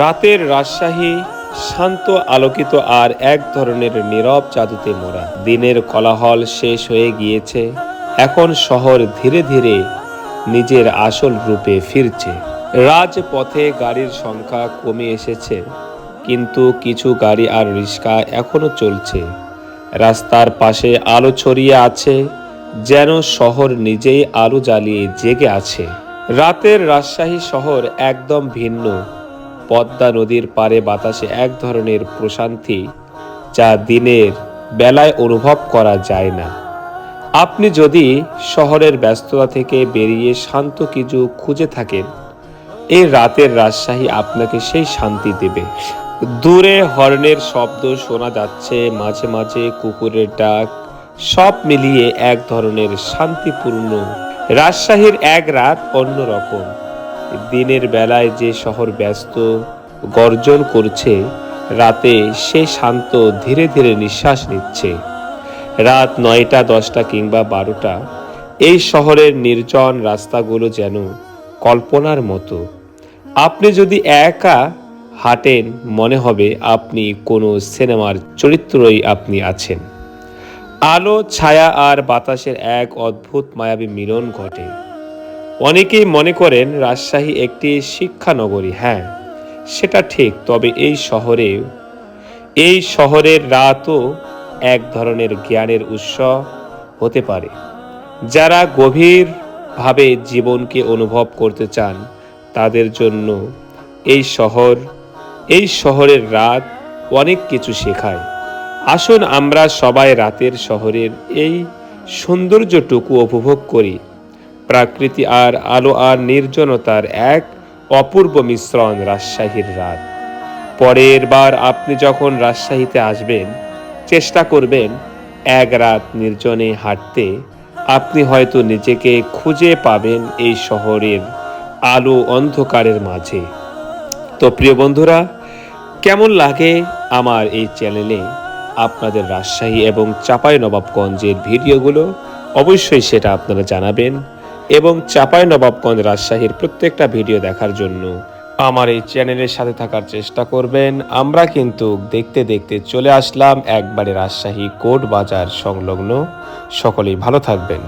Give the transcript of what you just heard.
রাতের রাজশাহী শান্ত আলোকিত আর এক ধরনের নীরব জাদুতে মোড়া দিনের কোলাহল শেষ হয়ে গিয়েছে, এখন শহর ধীরে ধীরে নিজের আসল রূপে ফিরছে। রাজপথে গাড়ির সংখ্যা কমে এসেছে, কিন্তু কিছু গাড়ি আর রিক্সা এখনও চলছে। রাস্তার পাশে আলো ছড়িয়ে আছে, যেন শহর নিজেই আলো জ্বালিয়ে জেগে আছে। রাতের রাজশাহী শহর একদম ভিন্ন পদ্মা নদীর পারে বাতাসে এক ধরনের প্রশান্তি যা দিনের বেলায় অনুভব করা যায় না। আপনি যদি শহরের ব্যস্ততা থেকে বেরিয়ে শান্ত কিছু খুঁজে থাকেন এই রাতের রাজশাহী আপনাকে সেই শান্তি দেবে। দূরে হর্নের শব্দ শোনা যাচ্ছে, মাঝে মাঝে কুকুরের ডাক, সব মিলিয়ে এক ধরনের শান্তিপূর্ণ। রাজশাহীর এক রাত অন্যরকম। দিনের বেলায় যে শহর ব্যস্ত, গর্জন করছে, রাতে সে শান্ত, ধীরে ধীরে নিঃশ্বাস নিচ্ছে। রাত নয়টা, দশটা কিংবা বারোটা, এই শহরের নির্জন রাস্তাগুলো যেন কল্পনার মতো। আপনি যদি একা হাঁটেন, মনে হবে আপনি কোনো সিনেমার চরিত্রই আপনি আছেন। আলো, ছায়া আর বাতাসের এক অদ্ভুত মায়াবী মিলন ঘটে। অনেকেই মনে করেন রাজশাহী একটি শিক্ষানগরী হ্যাঁ সেটা ঠিক, তবে এই শহরে, এই শহরের রাতও এক ধরনের জ্ঞানের উৎস হতে পারে। যারা গভীরভাবে জীবনকে অনুভব করতে চান, তাদের জন্য এই শহর, এই শহরের রাত অনেক কিছু শেখায়। আসুন আমরা সবাই রাতের শহরের এই সৌন্দর্যটুকু উপভোগ করি। প্রাকৃতি আর আলো আর নির্জনতার এক অপূর্ব মিশ্রণ রাজশাহীর রাত। পরের বার আপনি যখন রাজশাহীতে আসবেন, চেষ্টা করবেন এক রাত নির্জনে হাঁটতে। আপনি হয়তো নিজেকে খুঁজে পাবেন এই শহরের আলো অন্ধকারের মাঝে। তো প্রিয় বন্ধুরা, কেমন লাগে আমার এই চ্যানেলে আপনাদের রাজশাহী এবং চাপাই নবাবগঞ্জের ভিডিওগুলো? অবশ্যই সেটা আপনারা জানাবেন। এবং চাপাই নবাবগঞ্জ রাজশাহীর প্রত্যেকটা ভিডিও দেখার জন্য আমার এই চ্যানেলের সাথে থাকার চেষ্টা করবেন। আমরা কিন্তু দেখতে দেখতে চলে আসলাম একবারে রাজশাহী কোট বাজার সংলগ্ন। সকলেই ভালো থাকবেন।